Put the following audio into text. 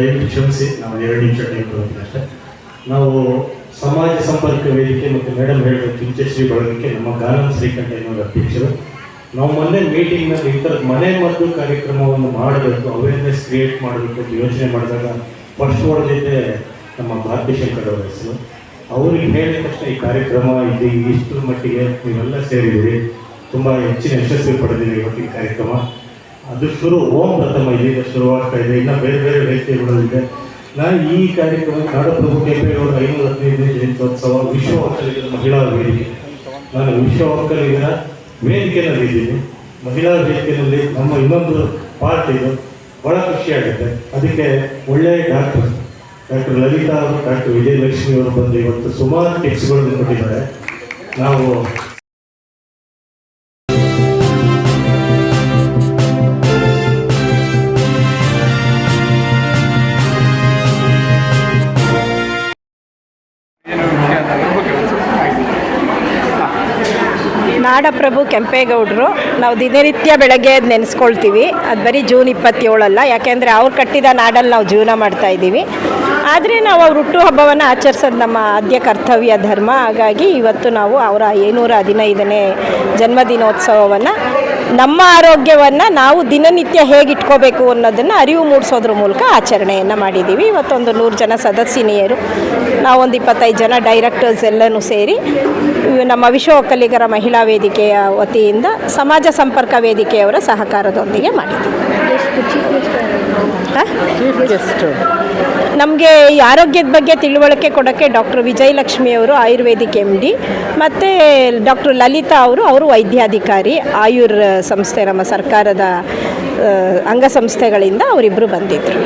ದಯವಿಟ್ಟು ಕ್ಷಮಿಸಿ, ನಾವು ಎರಡು ನಿಮಿಷ ಟೈಮ್ ಅಷ್ಟೇ. ನಾವು ಸಮಾಜ ಸಂಪರ್ಕ ವೇದಿಕೆ ಮತ್ತು ಮೇಡಮ್ ಹೇಳಿದ ಕಿಂಚಶ್ರೀ ಬಳಗಕ್ಕೆ ನಮ್ಮ ಗಾನಂ ಶ್ರೀಕಂಠ ಎನ್ನುವ ಅಧ್ಯಕ್ಷರು. ನಾವು ಮೊನ್ನೆ ಮೀಟಿಂಗ್ನಲ್ಲಿ ಈ ಥರದ ಮನೆ ಮದ್ದು ಕಾರ್ಯಕ್ರಮವನ್ನು ಮಾಡಬೇಕು ಅವೇರ್ನೆಸ್ ಕ್ರಿಯೇಟ್ ಮಾಡಬೇಕು ಅಂತ ಯೋಚನೆ ಮಾಡಿದಾಗ ಫಸ್ಟ್ ಹೊಡೆದಿದ್ದೆ ನಮ್ಮ ಭಾಗ್ಯಶಂಕರ್ ಶಂಕರ್ ಅವರ ಹೆಸರು. ಅವ್ರಿಗೆ ಹೇಳಿದ ತಕ್ಷಣ ಈ ಕಾರ್ಯಕ್ರಮ ಇದೆ ಇಷ್ಟರ ಮಟ್ಟಿಗೆ ನೀವೆಲ್ಲ ಸೇರಿದ್ದೀರಿ. ತುಂಬ ಹೆಚ್ಚಿನ ಯಶಸ್ವಿ ಪಡೆದಿದೆ ಇವತ್ತಿನ ಕಾರ್ಯಕ್ರಮ. ಅದು ಶುರು, ಓಂ ಪ್ರಥಮ ಇದೀಗ ಶುರುವಾಗ್ತಾ ಇದೆ. ಇನ್ನು ಬೇರೆ ಬೇರೆ ವೇದಿಕೆಗಳಿದೆ ನಾನು ಈ ಕಾರ್ಯಕ್ರಮ ನಾಡಪ್ರಭು ಕೆಂಪೇಗೌಡ ಐನೂರ ಹದಿನೈದನೇ ಜಯಂತ್ಯೋತ್ಸವ ವಿಶ್ವ ಒಕ್ಕಲಿಗರ ಮಹಿಳಾ ವೇದಿಕೆ. ನಾನು ವಿಶ್ವ ಒಕ್ಕಲಿಗರ ವೇದಿಕೆಯಲ್ಲಿ ಇದ್ದೀನಿ. ಮಹಿಳಾ ವೇದಿಕೆಯಲ್ಲಿ ನಮ್ಮ ಇನ್ನೊಂದು ಪಾರ್ಟ್ ಇದು. ಬಹಳ ಖುಷಿಯಾಗುತ್ತೆ. ಅದಕ್ಕೆ ಒಳ್ಳೆಯ ಡಾಕ್ಟರ್ ಡಾಕ್ಟರ್ ಲಲಿತಾ ಅವರು, ಡಾಕ್ಟರ್ ವಿಜಯಲಕ್ಷ್ಮಿ ಅವರು ಬಂದು ಇವತ್ತು ಸುಮಾರು ಟಿಪ್ಸ್ಗಳನ್ನು ಕೊಟ್ಟಿದ್ದಾರೆ. ನಾವು ನಾಡಪ್ರಭು ಕೆಂಪೇಗೌಡರು, ನಾವು ದಿನನಿತ್ಯ ಬೆಳಗ್ಗೆ ಅದು ನೆನೆಸ್ಕೊಳ್ತೀವಿ. ಅದು ಬರೀ ಜೂನ್ ಇಪ್ಪತ್ತೇಳಲ್ಲ, ಯಾಕೆಂದರೆ ಅವ್ರು ಕಟ್ಟಿದ ನಾಡಲ್ಲಿ ನಾವು ಜೀವನ ಮಾಡ್ತಾ ಇದ್ದೀವಿ. ಆದರೆ ನಾವು ಅವ್ರ ಹುಟ್ಟುಹಬ್ಬವನ್ನು ಆಚರಿಸೋದು ನಮ್ಮ ಆದ್ಯ ಕರ್ತವ್ಯ ಧರ್ಮ. ಹಾಗಾಗಿ ಇವತ್ತು ನಾವು ಅವರ ಏಳ್ನೂರ ಹದಿನೈದನೇ ಜನ್ಮದಿನೋತ್ಸವವನ್ನು ನಮ್ಮ ಆರೋಗ್ಯವನ್ನು ನಾವು ದಿನನಿತ್ಯ ಹೇಗೆ ಇಟ್ಕೋಬೇಕು ಅನ್ನೋದನ್ನು ಅರಿವು ಮೂಡಿಸೋದ್ರ ಮೂಲಕ ಆಚರಣೆಯನ್ನು ಮಾಡಿದ್ದೀವಿ. ಇವತ್ತೊಂದು ನೂರು ಜನ ಸದಸ್ಯನಿಯರು ನಾವೊಂದು ಇಪ್ಪತ್ತೈದು ಜನ ಡೈರೆಕ್ಟರ್ಸ್ ಎಲ್ಲನೂ ಸೇರಿ ನಮ್ಮ ವಿಶ್ವ ಒಕ್ಕಲಿಗರ ಮಹಿಳಾ ವೇದಿಕೆಯ ವತಿಯಿಂದ ಸಮಾಜ ಸಂಪರ್ಕ ವೇದಿಕೆಯವರ ಸಹಕಾರದೊಂದಿಗೆ ಮಾಡಿದ್ದೀವಿ. ನಮಗೆ ಈ ಆರೋಗ್ಯದ ಬಗ್ಗೆ ತಿಳುವಳಿಕೆ ಕೊಡೋಕ್ಕೆ ಡಾಕ್ಟರ್ ವಿಜಯಲಕ್ಷ್ಮಿ ಅವರು ಆಯುರ್ವೇದಿಕ್ ಎಂ ಡಿ ಮತ್ತು ಡಾಕ್ಟರ್ ಲಲಿತಾ ಅವರು ಅವರು ವೈದ್ಯಾಧಿಕಾರಿ, ಆಯುರ್ ಸಂಸ್ಥೆ ನಮ್ಮ ಸರ್ಕಾರದ ಅಂಗಸಂಸ್ಥೆಗಳಿಂದ ಅವರಿಬ್ಬರು ಬಂದಿದ್ದರು